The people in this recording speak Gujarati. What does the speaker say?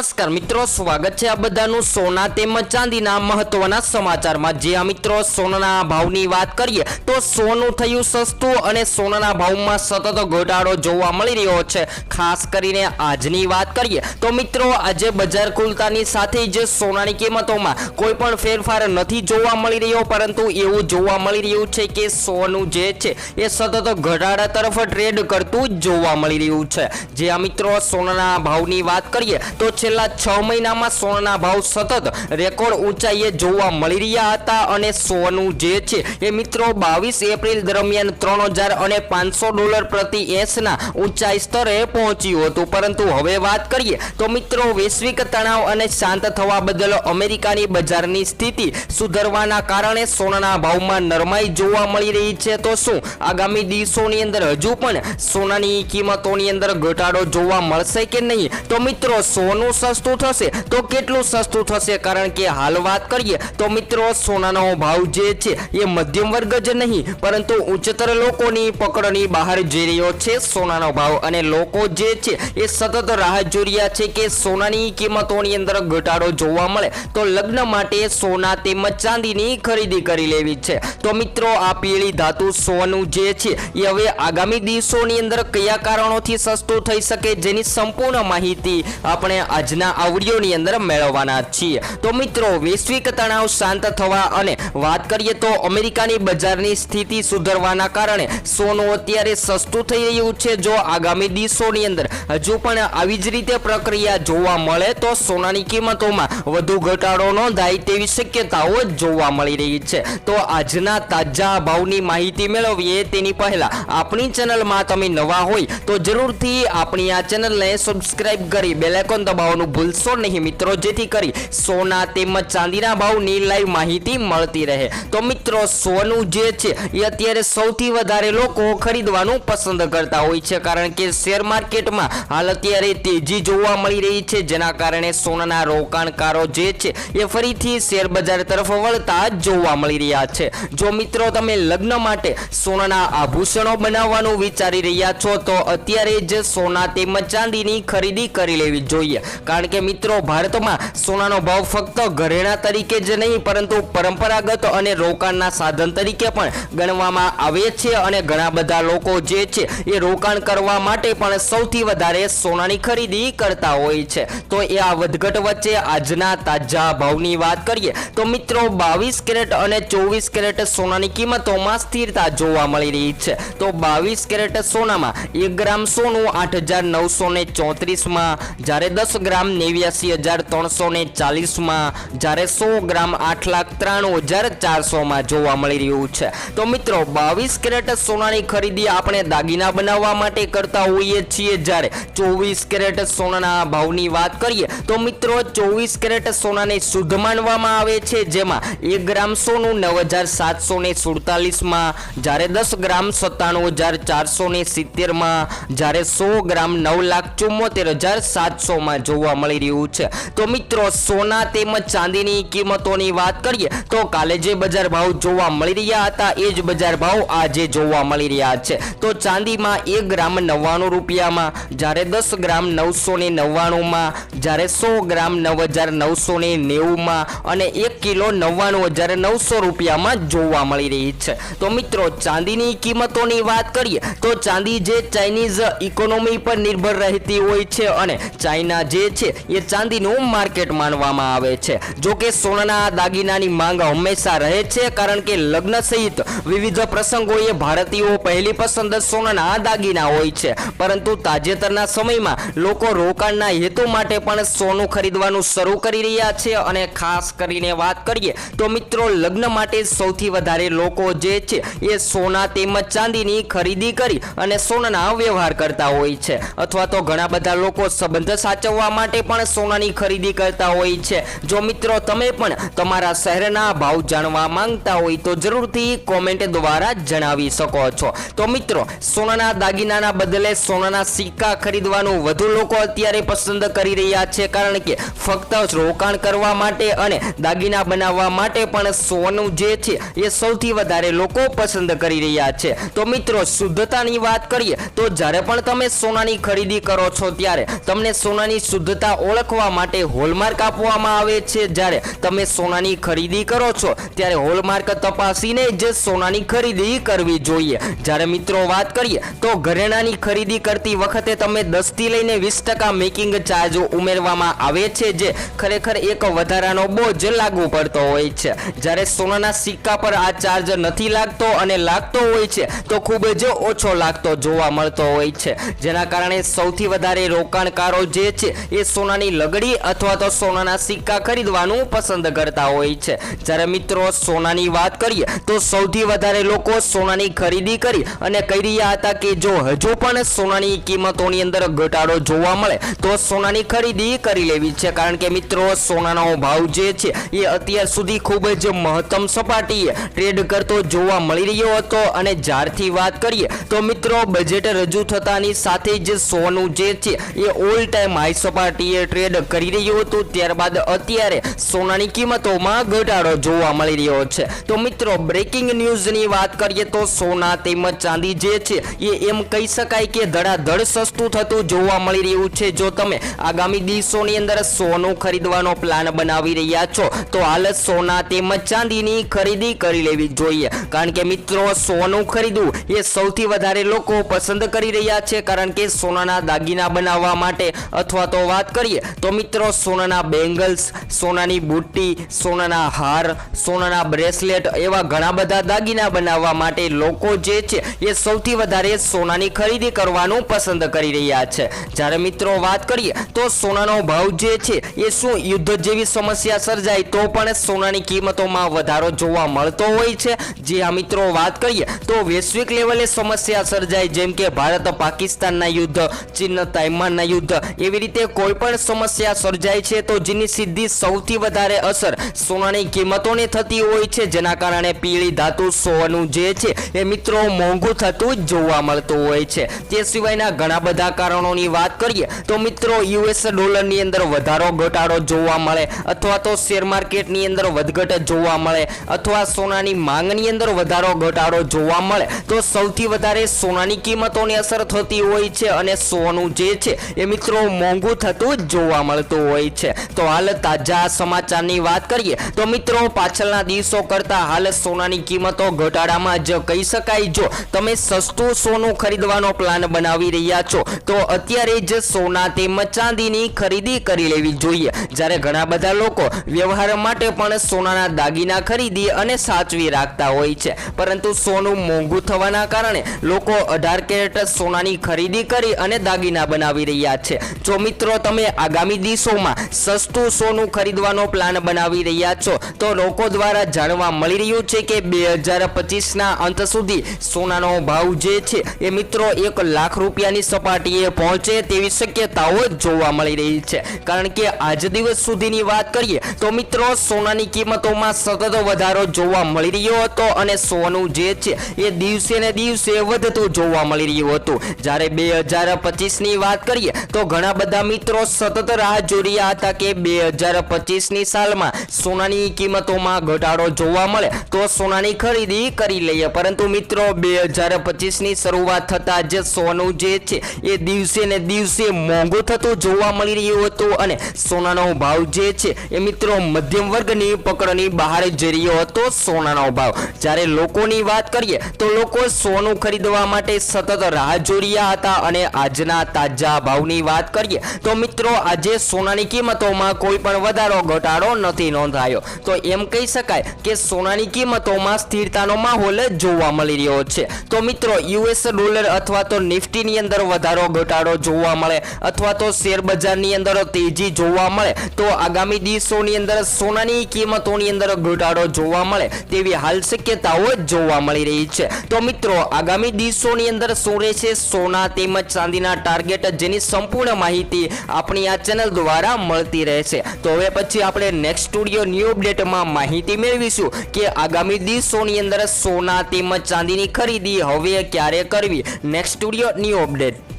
નમસ્કાર મિત્રો, સ્વાગત છે આ બધાનું સોના તેમજ ચાંદીના મહત્વના સમાચારમાં. જે આ મિત્રો સોનાના ભાવની વાત કરીએ, તો સોનું થયું સસ્તું અને સોનાના ભાવમાં સતત ઘટાડો જોવા મળી રહ્યો છે. ખાસ કરીને આજની વાત કરીએ, તો મિત્રો, આજે બજાર ખુલતાની સાથે જ સોનાની કિંમતોમાં કોઈ પણ ફેરફાર નથી જોવા મળી રહ્યો, પરંતુ એવું જોવા મળી રહ્યું છે કે સોનું જે છે, એ સતત ઘટાડા તરફ ટ્રેડ કરતું જોવા મળી રહ્યું છે. જે આ મિત્રો સોનાના ભાવની વાત કરીએ, તો છેલ્લા છ મહિનામાં સોનાના ભાવ સતત રેકોર્ડ ઊંચાઈએ જોવા મળી રહ્યા હતા અને સોનું જે છે એ મિત્રો બાવીસ એપ્રિલ દરમિયાન ત્રણ હજાર અને પાંચસો ડોલર પ્રતિ એસના ઊંચાઈ સ્તરે પહોંચ્યું હતું. પરંતુ હવે વાત કરીએ તો મિત્રો વૈશ્વિક તણાવ અને શાંત થવા બદલ અમેરિકાની બજારની સ્થિતિ સુધરવાના કારણે સોનાના ભાવમાં નરમાઈ જોવા મળી રહી છે. તો શું આગામી દિવસોની અંદર હજુ પણ સોનાની કિંમતોની અંદર ઘટાડો જોવા મળશે કે નહીં? તો મિત્રો સોનું સસ્તું થશે? તો કેટલું સસ્તું થશે? કારણ કે હાલ વાત કરીએ તો મિત્રો, સોનાનો ભાવ જે છે, એ મધ્યમ વર્ગ જ નહીં, પરંતુ ઉચ્ચતર લોકોની પકડની બહાર જઈ રહ્યો છે સોનાનો ભાવ. અને લોકો જે છે, એ સતત રાહ જોઈ રહ્યા છે કે સોનાની કિંમતોની અંદર ઘટાડો જોવા મળે. તો લગ્ન માટે સોના તેમજ ચાંદીની ખરીદી કરી લેવી છે. તો મિત્રો, આ પીળી ધાતુ સોનું જે છે, એ હવે આગામી દિવસોની અંદર કયા કારણોથી સસ્તું થઈ શકે, જેની સંપૂર્ણ માહિતી આપણે આજના આ અંદર મેળવવાના છીએ. તો મિત્રો, વૈશ્વિક તણાવ શાંત થવા અને વાત કરીએ તો અમેરિકાની બજારની સ્થિતિ સુધરવાના કારણે સોનું અત્યારે સસ્તું થઈ રહ્યું છે. જો આગામી દિવસોની અંદર હજુ પણ આવી જ રીતે પ્રક્રિયા જોવા મળે, તો સોનાની કિંમતોમાં વધુ ઘટાડો નોંધાય તેવી શક્યતાઓ જોવા મળી રહી છે. તો આજના તાજા ભાવની માહિતી મેળવીએ. તેની પહેલા આપણી ચેનલમાં તમે નવા હોય, તો જરૂરથી આપણી આ ચેનલને સબસ્ક્રાઇબ કરી બેલેકોન દબાવવાનું ભૂલશો નહીં મિત્રો. જેથી કરી સોના તેમજ ચાંદીના ભાવની લાઈવ માહિતી મળતી રહે. તો મિત્રો, સોનું જે છે, એ અત્યારે સૌથી વધારે લોકો ખરીદવાનું પસંદ કરતા હોય છે. કારણ કે શેર માર્કેટમાં હાલ અત્યારે તેજી જોવા મળી રહી છે. જેના કારણે સોનાના રોકાણકારો જે છે, એ ફરીથી શેર બજાર તરફ વળતા જોવા મળી રહ્યા છે. જો મિત્રો, તમે લગ્ન માટે સોનાના આભૂષણો બનાવવાનું વિચારી રહ્યા છો, તો અત્યારે જ સોના તેમજ ચાંદીની ખરીદી કરી લેવી જોઈએ. કારણ કે મિત્રો, ભારતમાં સોનાનો ભાવ ફક્ત ઘરેણા તરીકે જ નહીં, પરંતુ પરંપરાગત અને રોકાણના સાધન તરીકે પણ ગણવામાં આવે છે અને ઘણા બધા લોકો જે છે એ રોકાણ કરવા માટે પણ સૌથી વધારે સોનાની ખરીદી કરતા હોય છે. તો એ આ વધઘટ વચ્ચે આજના તાજા ભાવની વાત કરીએ, તો મિત્રો, બાવીસ કેરેટ અને ચોવીસ કેરેટ સોનાની કિંમતોમાં સ્થિરતા જોવા મળી રહી છે. તો બાવીસ કેરેટ સોનામાં એક ગ્રામ સોનું આઠ હજાર નવસો ને ચોત્રીસમાં જ્યારે દસ ગ્રામ નેવ્યાસી હજાર ત્રણસો ને ચાલીસમાં જ્યારે સો ગ્રામ આઠ લાખ ત્રાણું હજાર ચારસોમાં જોવા મળી રહ્યું છે. તો મિત્રો, બાવીસ કેરેટ સોનાની ખરીદી આપણે દાગીના બનાવવા માટે કરતા હોઈએ છીએ. જ્યારે ચોવીસ કેરેટ સોનાના ભાવની વાત કરીએ, તો મિત્રો, ચોવીસ કેરેટ સોનાને શુદ્ધ માનવામાં આવે છે. જેમાં એક ગ્રામ સોનું નવ હજાર સાતસો ને સુડતાલીસમાં, જ્યારે દસ ગ્રામ સત્તાણું હજાર ચારસો ને સિત્તેરમાં, જ્યારે સો ગ્રામ નવ લાખ ચુમ્મોતેર હજાર સાતસોમાં જોવા મળી રહ્યું છે. તો મિત્રો, સોના તેમજ ચાંદીની કિંમતોની વાત કરીએ, તો કાલે જે બજાર ભાવ જોવા મળી રહ્યા હતા, એ જ બજાર ભાવ આજે જોવા મળી રહ્યા છે. તો ચાંદીમાં એક ગ્રામ નવ્વાણું રૂપિયામાં, જ્યારે દસ ગ્રામ નવસો ને નવ્વાણુંમાં, જ્યારે સો ગ્રામ નવ હજાર નવસો ને નેવુંમાં અને એક કિલો નવ્વાણું હજાર નવસો રૂપિયામાં જોવા મળી રહી છે. તો મિત્રો, ચાંદીની કિંમતોની વાત કરીએ, તો ચાંદી જે ચાઇનીઝ ઇકોનોમી પર નિર્ભર રહેતી હોય છે અને ચાઇના જે છે, એ ચાંદીનું માર્કેટ માનવામાં આવે છે. જો કે સોનાના દાગીનાની માંગ હંમેશા રહે છે, કારણ કે લગ્ન સહિત વિવિધ પ્રસંગોએ ભારતીયો પહેલી પસંદ સોનાના દાગીના હોય છે. પરંતુ તાજેતરના સમયમાં લોકો રોકાણના હેતુ માટે પણ સોનું ખરીદવાનું શરૂ કરી રહ્યા છે અને ખાસ કરીને વાત કરીએ તો મિત્રો, લગ્ન માટે સૌથી વધારે લોકો જે છે, એ સોના તેમજ ચાંદીની ખરીદી કરી અને સોનાના વ્યવહાર કરતા હોય છે. અથવા તો ઘણા બધા લોકો સંબંધ સાચવવા માટે પણ સોનાની ખરીદી કરતા હોય છે. જો મિત્રો તમે પણ તમારા શહેરના ભાવ જાણવા માંગતા હોય તો જરૂરથી કોમેન્ટ દ્વારા જણાવી શકો છો. તો મિત્રો, સોનાના દાગીનાના બદલે સોનાના સિક્કા ખરીદવાનું વધુ લોકો અત્યારે પસંદ કરી રહ્યા છે કારણ કે ફક્ત રોકાણ કરવા માટે અને દાગીના બનાવવા માટે પણ સોનું જે છે એ સૌથી વધારે લોકો પસંદ કરી રહ્યા છે. તો મિત્રો, શુદ્ધતાની વાત કરીએ તો જ્યારે પણ તમે સોનાની ખરીદી કરો છો ત્યારે તમને સોનાની શુદ્ધતા શુદ્ધતા ઓળખવા માટે હોલમાર્ક આપવામાં આવે છે. જ્યારે તમે સોનાની ખરીદી કરો છો, ત્યારે હોલમાર્ક તપાસીને જ સોનાની ખરીદી કરવી જોઈએ. જ્યારે મિત્રો વાત કરીએ, તો ઘરેણાની ખરીદી કરતી વખતે તમે દસથી લઈને વીસ ટકા મેકિંગ ચાર્જ ઉમેરવામાં આવે છે, જે ખરેખર એક વધારાનો બોજ લાગુ પડતો હોય છે. જ્યારે સોનાના સિક્કા પર આ ચાર્જ નથી લાગતો અને લાગતો હોય છે, તો ખૂબ જ ઓછો લાગતો જોવા મળતો હોય છે. જેના કારણે સૌથી વધારે રોકાણકારો જે છે, એ સોનાની લગડી અથવા તો સોનાના સિક્કા ખરીદવાનું પસંદ કરતા હોય છે. જ્યારે મિત્રો સોનાની વાત કરીએ, તો સૌથી વધારે લોકો સોનાની ખરીદી કરી અને કહી રહ્યા હતા કે જો હજુ પણ સોનાની કિંમતોની અંદર ઘટાડો જોવા મળે, તો સોનાની ખરીદી કરી લેવી છે. કારણ કે મિત્રો, સોનાનો ભાવ જે છે, એ અત્યાર સુધી ખૂબ જ મહત્તમ સપાટીએ ટ્રેડ કરતો જોવા મળી રહ્યો હતો. અને જ્યારથી વાત કરીએ, તો મિત્રો, બજેટ રજૂ થતાની સાથે જ સોનું જે છે, એ ઓલ ટાઈમ હાઈ સપાટીએ ટ્રેડ કરી રહ્યું હતું. ત્યારબાદ અત્યારે સોનાની કિંમતોમાં ઘટાડો જોવા મળી રહ્યો છે. તો મિત્રો બ્રેકિંગ ન્યૂઝની વાત કરીએ તો સોના તેમજ ચાંદી જે છે, એ એમ કહી શકાય કે ધડાધડ સસ્તું થતું જોવા મળી રહ્યું છે. જો તમે આગામી દિવસોની અંદર સોનું ખરીદવાનો પ્લાન બનાવી રહ્યા છો, તો હાલ સોના તેમજ ચાંદીની ખરીદી કરી લેવી જોઈએ. કારણ કે મિત્રો, સોનું ખરીદવું એ સૌથી વધારે લોકો પસંદ કરી રહ્યા છે. કારણ કે સોનાના દાગીના બનાવવા માટે અથવા તો વાત કરીએ તો મિત્રો, સોનાના બેંગલ્સ, સોનાની બુટ્ટી, સોનાના હાર, સોનાના બ્રેસલેટ એવા ઘણા બધા દાગીના બનાવવા માટે લોકો જે છે એ સૌથી વધારે સોનાની ખરીદી કરવાનું પસંદ કરી રહ્યા છે. જ્યારે મિત્રો વાત કરીએ તો સોનાનો ભાવ જે છે એ શું યુદ્ધ જેવી સમસ્યા સર્જાય તો પણ સોનાની કિંમતોમાં વધારો જોવા મળતો હોય છે. જે આ મિત્રો વાત કરીએ તો વૈશ્વિક લેવલે સમસ્યા સર્જાય, જેમ કે ભારત પાકિસ્તાનના યુદ્ધ ચીન તાઇવાનના યુદ્ધ એવી રીતે કોઈ પણ સમસ્યા સર્જાય છે તો જેની સીધી સૌથી વધારે અસર સોનાની કિંમતોને થતી હોય છે, જેના કારણે પીળી ધાતુ સોનું જે છે એ મિત્રો મોંઘું થતું જોવા મળતું હોય છે. તે સિવાયના ઘણા બધા કારણોની વાત કરીએ તો મિત્રો યુએસ ડોલરની અંદર વધારો ઘટાડો જોવા મળે અથવા તો શેર માર્કેટની અંદર વધઘટ જોવા મળે અથવા સોનાની માંગની અંદર વધારો ઘટાડો જોવા મળે તો સૌથી વધારે સોનાની કિંમતોની અસર થતી હોય છે અને સોનું જે છે એ મિત્રો મોંઘું થતું જોવા મળતું હોય છે. તો હાલ તાજા સમાચારની વાત કરીએ, તો મિત્રો પાછળના દિવસો કરતાં હાલ સોનાની કિંમતો ઘટાડામાં જ કહી શકાય. જો તમે સસ્તું સોનું ખરીદવાનો પ્લાન બનાવી રહ્યા છો, તો અત્યારે જ સોના તેમજ ચાંદીની ખરીદી કરી લેવી જોઈએ. જ્યારે ઘણા બધા લોકો વ્યવહાર માટે પણ સોનાના દાગીના ખરીદી અને સાચવી રાખતા હોય છે. પરંતુ સોનું મોંઘું થવાના કારણે લોકો અઢાર કેરેટ સોનાની ખરીદી કરી અને દાગીના બનાવી રહ્યા છે. જો મિત્રો તમે આગામી દિવસોમાં સસ્તું સોનું ખરીદવાનો પ્લાન બનાવી રહ્યા છો, તો લોકો દ્વારા જાણવા મળી રહ્યું છે કે બે હજાર પચીસના અંત સુધી સોનાનો ભાવ જે છે એ મિત્રો એક લાખ રૂપિયાની સપાટીએ પહોંચે તેવી શક્યતાઓ જોવા મળી રહી છે. કારણ કે આજ દિવસ સુધીની વાત કરીએ, તો મિત્રો સોનાની કિંમતોમાં સતત વધારો જોવા મળી રહ્યો હતો અને સોનું જે છે એ દિવસે ને દિવસે વધતું જોવા મળી રહ્યું હતું. જ્યારે બે હજાર પચીસની વાત કરીએ, તો ઘણા બધા મિત્રો સતત રાહ જોઈ રહ્યા હતા કે બે હજાર પચીસની સાલમાં સોનાની કિંમતોમાં ઘટાડો જોવા મળે તો સોનાની ખરીદી કરી લઈએ. પરંતુ મિત્રો, બે હજાર પચીસની શરૂઆત થતાં જે સોનું જે છે, એ દિવસે ને દિવસે મોંઘું થતું જોવા મળી રહ્યું હતું અને સોનાનો ભાવ જે છે, એ મિત્રો મધ્યમ વર્ગની પકડની બહાર જઈ રહ્યો હતો સોનાનો ભાવ. જ્યારે લોકોની વાત કરીએ તો લોકો સોનું ખરીદવા માટે સતત રાહ જોઈ રહ્યા હતા અને આજના તાજા ભાવની વાત કરીએ તો મિત્રો, આજે સોનાની કિંમતોમાં કોઈ પણ વધારો, ઘટાડો નથી નોંધાયો. તો એમ કહી શકાય કે સોનાની કિંમતોમાં સ્થિરતાનો માહોલ જોવા મળી રહ્યો છે. તો મિત્રો, યુએસ ડોલર અથવા તો નિફ્ટીની અંદર વધારો, ઘટાડો જોવા મળે અથવા તો શેર બજારની અંદર તેજી જોવા મળે, તો આગામી દિવસોની અંદર સોનાની કિંમતોની અંદર ઘટાડો જોવા મળે તેવી હાલ શક્યતાઓ જોવા મળી રહી છે. તો મિત્રો, આગામી દિવસોની અંદર શું રહેશે? સોના તેમજ ચાંદીના ટાર્ગેટ, જેની સંપૂર્ણ માહિતી આપણી આ ચેનલ દ્વારા મળતી રહે છે. તો હવે પછી આપણે નેક્સ્ટ સ્ટુડિયો ન્યૂ અપડેટમાં માહિતી મેળવીશું કે આગામી દિવસોની અંદર સોના તેમજ ચાંદીની ખરીદી હવે ક્યારે કરવી? Next studio new update